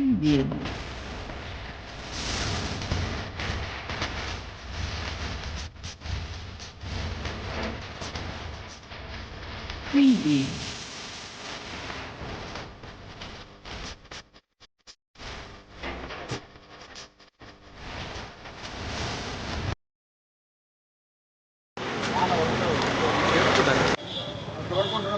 distinguido. Crie.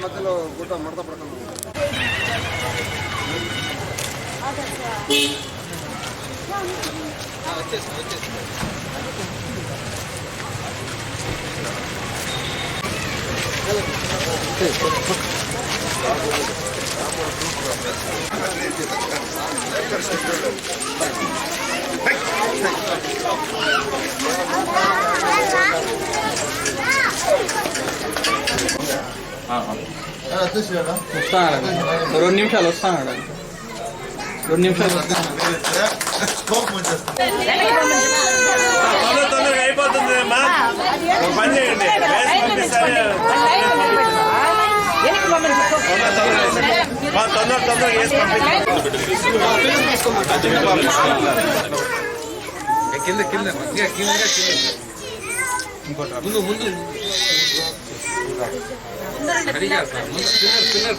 ಮಧ್ಯದಲ್ಲಿ ಊಟ ಮಾಡ್ತಾ పడతాను వస్తాను రెండు నిమిషాలు వస్తాను రెండు నిమిషాలు వస్తాను రెండు నిమిషాలు తొందరగా అయిపోతుంది అమ్మా పని చేయండి తొందర తొందరగా వేసి- కింద కింద కింద ఇంకోట ముందు ముందు సరిగా సార్ ముందు తిన్నారు తిన్నారు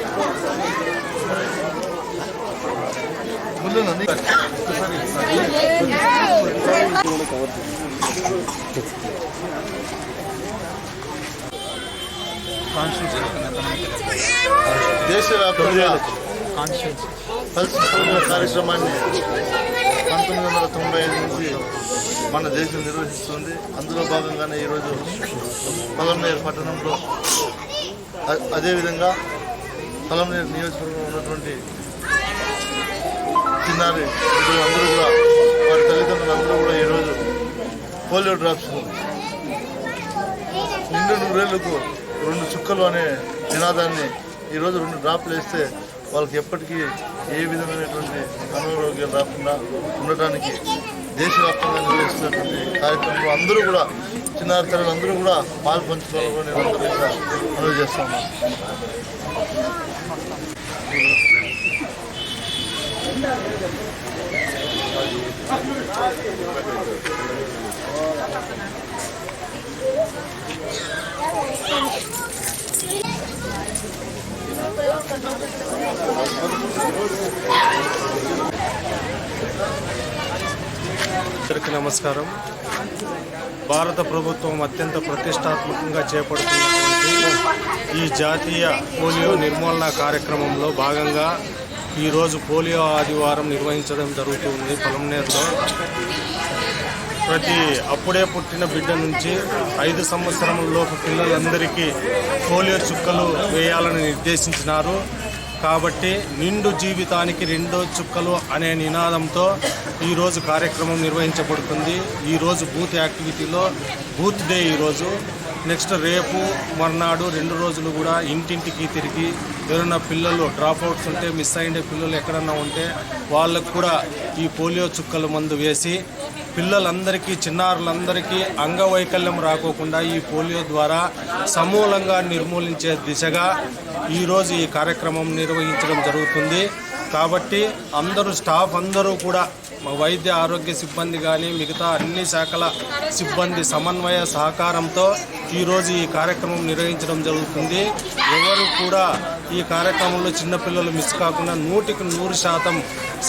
దేశవ్యాప్తంగా పల్స్ పోలియో కార్యక్రమాన్ని పంతొమ్మిది వందల తొంభై ఐదు నుంచి మన దేశం నిర్వహిస్తుంది. అందులో భాగంగానే ఈరోజు పొలంనేరు పట్టణంలో అదేవిధంగా పొలంనేరు నియోజకవర్గంలో ఉన్నటువంటి చిన్నారి అందరూ కూడా వారి తల్లిదండ్రులు అందరూ కూడా ఈరోజు పోలియో డ్రాప్స్ నిండు నూరేళ్ళకు రెండు చుక్కలు అనే నినాదాన్ని ఈరోజు రెండు డ్రాప్లు వేస్తే వాళ్ళకి ఎప్పటికీ ఏ విధమైనటువంటి అనారోగ్యం రాకుండా ఉండటానికి దేశవ్యాప్తంగా నిర్వహిస్తున్నటువంటి కార్యక్రమంలో అందరూ కూడా చిన్నారి తల్లులు అందరూ కూడా పాలు పంచుకోవాలని నేను అందరూ కూడా మనవి చేస్తాను అందరికీ నమస్కారం. భారత ప్రభుత్వం అత్యంత ప్రతిష్టాత్మకంగా చేపడుతున్నటువంటి ఈ జాతీయ పోలియో నిర్మూలన కార్యక్రమంలో భాగంగా ఈరోజు పోలియో ఆదివారం నిర్వహించడం జరుగుతుంది పొలంనేరులో. ప్రతి అప్పుడే పుట్టిన బిడ్డ నుంచి ఐదు సంవత్సరంలోపు పిల్లలందరికీ పోలియో చుక్కలు వేయాలని నిర్దేశించినారు. కాబట్టి నిండు జీవితానికి రెండో చుక్కలు అనే నినాదంతో ఈరోజు కార్యక్రమం నిర్వహించబడుతుంది. ఈరోజు బూత్ యాక్టివిటీలో బూత్ డే ఈరోజు నెక్స్ట్ రేపు మర్నాడు రెండు రోజులు కూడా ఇంటింటికి తిరిగి ఎవరైనా పిల్లలు డ్రాప్ అవుట్స్ ఉంటే మిస్ అయిన పిల్లలు ఎక్కడన్నా ఉంటే వాళ్ళకు కూడా ఈ పోలియో చుక్కల మందు వేసి పిల్లలందరికీ చిన్నారులందరికీ అంగవైకల్యం రాకోకుండా ఈ పోలియో ద్వారా సమూలంగా నిర్మూలించే దిశగా ఈరోజు ఈ కార్యక్రమం నిర్వహించడం జరుగుతుంది. కాబట్టి అందరూ స్టాఫ్ అందరూ కూడా వైద్య ఆరోగ్య సిబ్బంది కానీ మిగతా అన్ని శాఖల సిబ్బంది సమన్వయ సహకారంతో ఈరోజు ఈ కార్యక్రమం నిర్వహించడం జరుగుతుంది. ఎవరు కూడా ఈ కార్యక్రమంలో చిన్నపిల్లలు మిస్ కాకుండా నూటికి నూరు శాతం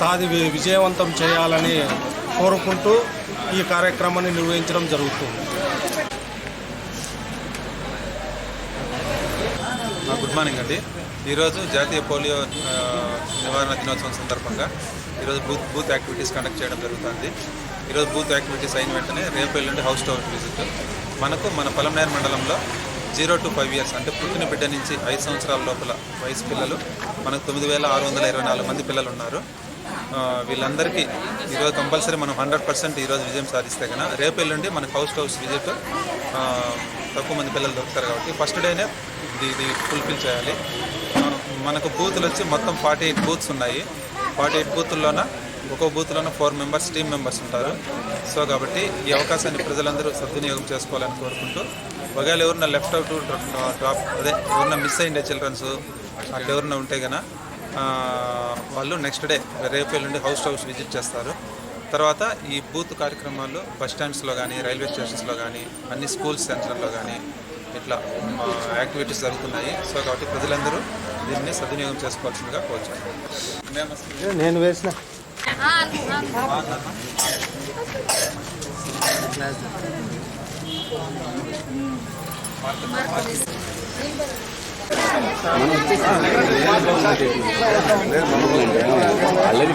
సాధి విజయవంతం చేయాలని కోరుకుంటూ ఈ కార్యక్రమాన్ని నిర్వహించడం జరుగుతుంది. గుడ్ మార్నింగ్ అండి. ఈరోజు జాతీయ పోలియో నివారణ దినోత్సవం సందర్భంగా ఈరోజు బూత్ బూత్ యాక్టివిటీస్ కండక్ట్ చేయడం జరుగుతుంది. ఈరోజు బూత్ యాక్టివిటీస్ అయిన వెంటనే రేపు ఎల్లుండి హౌస్ టు హౌస్ విజిట్. మనకు మన పలంనేర్ మండలంలో జీరో టు ఫైవ్ ఇయర్స్ అంటే పుట్టిన బిడ్డ నుంచి ఐదు సంవత్సరాల లోపల వయసు పిల్లలు మనకు తొమ్మిది వేల ఆరు వందల ఇరవై నాలుగు మంది పిల్లలు ఉన్నారు. వీళ్ళందరికీ ఈరోజు కంపల్సరీ మనం హండ్రెడ్ పర్సెంట్ ఈరోజు విజయం సాధిస్తే కన్నా రేపు ఎల్లుండి మనకు హౌస్ టు హౌస్ విజిట్ తక్కువ మంది పిల్లలు దొరుకుతారు కాబట్టి ఫస్ట్ డేనే ఇది ఇది ఫుల్ఫిల్ చేయాలి. మనకు బూతులు వచ్చి మొత్తం ఫార్టీ ఎయిట్ బూత్స్ ఉన్నాయి. ఫార్టీ ఎయిట్ బూతుల్లోన ఒక్కో బూత్లోన ఫోర్ మెంబర్స్ టీమ్ మెంబర్స్ ఉంటారు. సో కాబట్టి ఈ అవకాశాన్ని ప్రజలందరూ సద్వినియోగం చేసుకోవాలని కోరుకుంటూ ఒకవేళ ఎవరన్నా లెఫ్ట్ అవుట్ డ్రాప్ అదే ఎవరన్నా మిస్ అయ్యిండే చిల్డ్రన్స్ అట్లా ఎవరన్నా ఉంటే గన వాళ్ళు నెక్స్ట్ డే రేపు ఎల్లుండి హౌస్ టు హౌస్ విజిట్ చేస్తారు. తర్వాత ఈ బూత్ కార్యక్రమాలు బస్ స్టాండ్స్లో కానీ రైల్వే స్టేషన్స్లో కానీ అన్ని స్కూల్స్ సెంటర్లో కానీ ఇట్లా యాక్టివిటీస్ జరుగుతున్నాయి. సో కాబట్టి ప్రజలందరూ దీన్ని సద్వినియోగం చేసుకోవాల్సిందిగా కోరుచాను నేను వేసిన. അല്ലൊരു